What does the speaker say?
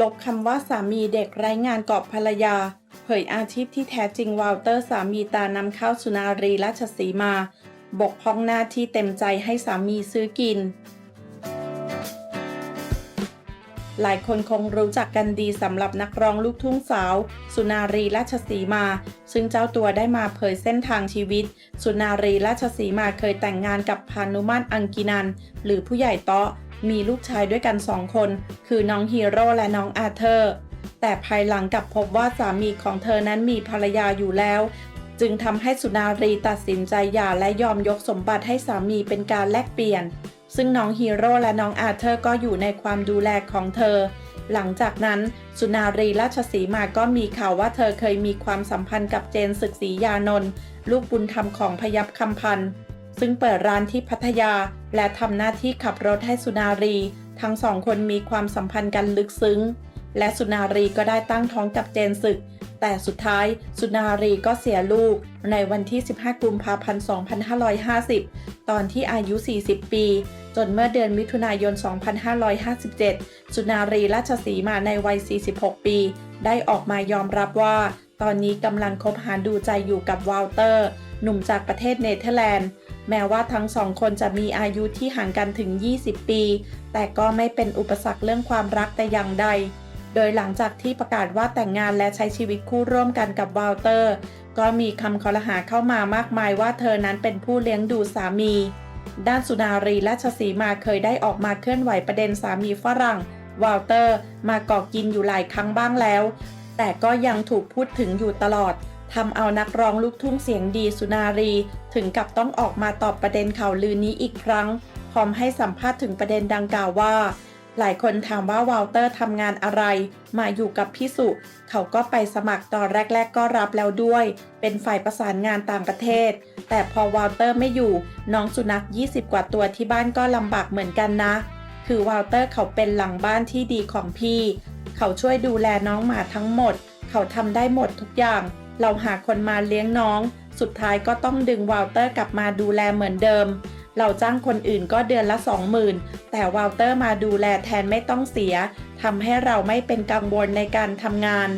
ลบคำว่าสามีเด็กไร้งานกอบภรรยา เผยอาชีพที่แท้จริงวาลเตอร์สามีตานำเข้าสุนารีราชสีมา บกพร่องหน้าที่เต็มใจให้สามีซื้อกิน หลายคนคงรู้จักกันดีสำหรับนักร้องลูกทุ่งสาว สุนารีราชสีมา ซึ่งเจ้าตัวได้มาเผยเส้นทางชีวิต สุนารีราชสีมาเคยแต่งงานกับพานุมาตรอังกินัน หรือผู้ใหญ่เตาะมีลูกชายด้วยกันสองคน คือน้องฮีโร่และน้องอาเธอร์ แต่ภายหลังกลับพบว่าสามีของเธอนั้นมีภรรยาอยู่แล้ว จึงทำให้สุนารีตัดสินใจหย่าและยอมยกสมบัติให้สามีเป็นการแลกเปลี่ยน ซึ่งน้องฮีโร่และน้องอาเธอร์ก็อยู่ในความดูแลของเธอ หลังจากนั้นสุนารีราชสีมาก็มีข่าวว่าเธอเคยมีความสัมพันธ์กับเจนศึกศรียานนท์ลูกบุญธรรมของพยับคำพันธ์ซึ่งเปิดร้านที่พัทยา และทำหน้าที่ขับรถให้สุนารี ทั้งสองคนมีความสัมพันธ์กันลึกซึ้ง และสุนารีก็ได้ตั้งท้องกับเจนศึก แต่สุดท้ายสุนารีก็เสียลูก ในวันที่ 15 กุมภาพันธ์ 2550 ตอนที่อายุ 40 ปี จนเมื่อเดือนมิถุนายน 2557 สุนารีราชสีมาในวัย 46 ปี ได้ออกมายอมรับว่า ตอนนี้กำลังคบหาดูใจอยู่กับวาลเตอร์ หนุ่มจากประเทศเนเธอร์แลนด์ แม้ว่าทั้งสองคนจะมีอายุที่ห่างกันถึง 20 ปี แต่ก็ไม่เป็นอุปสรรคเรื่องความรักแต่อย่างใด โดยหลังจากที่ประกาศว่าแต่งงานและใช้ชีวิตคู่ร่วมกันกับวาลเตอร์ ก็มีคำคอรหาเข้ามามากมายว่าเธอนั้นเป็นผู้เลี้ยงดูสามี ด้านสุนารีราชสีมาเคยได้ออกมาเคลื่อนไหวประเด็นสามีฝรั่งวอลเตอร์มาก่อกินอยู่หลายครั้งบ้างแล้ว แต่ก็ยังถูกพูดถึงอยู่ตลอดทำเอานักร้องลูกทุ่งเสียงดีสุนารี ถึงกับต้องออกมาตอบประเด็นข่าวลือนี้อีกครั้ง พร้อมให้สัมภาษณ์ถึงประเด็นดังกล่าวว่า หลายคนถามว่าวาลเตอร์ทำงานอะไร มาอยู่กับพี่สุ เขาก็ไปสมัครตอนแรก ๆ ก็รับแล้วด้วย เป็นฝ่ายประสานงานต่างประเทศ แต่พอวาลเตอร์ไม่อยู่ น้องสุนัข 20 กว่าตัวที่บ้านก็ลำบากเหมือนกันนะ คือวาลเตอร์เขาเป็นหลังบ้านที่ดีของพี่ เขาช่วยดูแลน้องหมาทั้งหมด เขาทำได้หมดทุกอย่าง เราหาคนมาเลี้ยงน้อง สุดท้ายก็ต้องดึงวาลเตอร์กลับมาดูแลเหมือนเดิม เราจ้างคนอื่นก็เดือนละ 20,000 แต่วาลเตอร์มาดูแลแทนไม่ต้องเสียทำให้เราไม่เป็นกังวลในการทำงาน